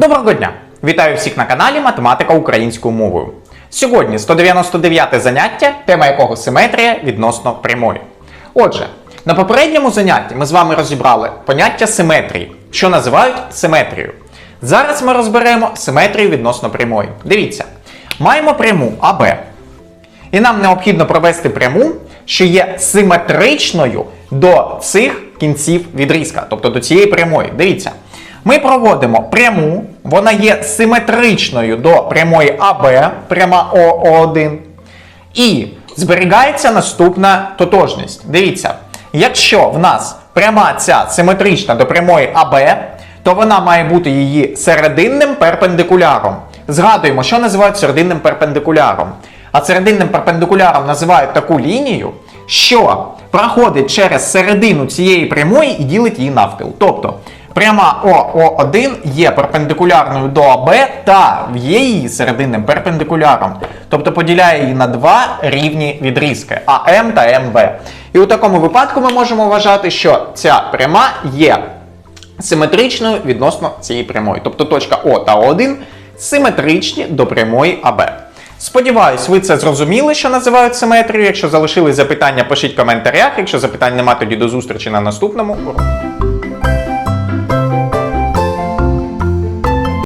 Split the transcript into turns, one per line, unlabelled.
Доброго дня! Вітаю всіх на каналі Математика українською мовою. Сьогодні 199 заняття, тема якого симетрія відносно прямої. Отже, на попередньому занятті ми з вами розібрали поняття симетрії, що називають симетрією. Зараз ми розберемо симетрію відносно прямої. Дивіться, маємо пряму АБ. І нам необхідно провести пряму, що є симетричною до цих кінців відрізка, тобто до цієї прямої. Дивіться, ми проводимо пряму, вона є симетричною до прямої АБ, пряма ОО1. І зберігається наступна тотожність. Дивіться, якщо в нас пряма ця симетрична до прямої АБ, то вона має бути її серединним перпендикуляром. Згадуємо, що називають серединним перпендикуляром. А серединним перпендикуляром називають таку лінію, що проходить через середину цієї прямої і ділить її навпіл. Тобто пряма ОО1 є перпендикулярною до АБ та є її серединним перпендикуляром. Тобто поділяє її на два рівні відрізки АМ та МБ. І у такому випадку ми можемо вважати, що ця пряма є симетричною відносно цієї прямої. Тобто точка О та О1 симетричні до прямої АБ. Сподіваюсь, ви це зрозуміли, що називають симетрією. Якщо залишили запитання, пишіть в коментарях. Якщо запитань нема, тоді до зустрічі на наступному уроці.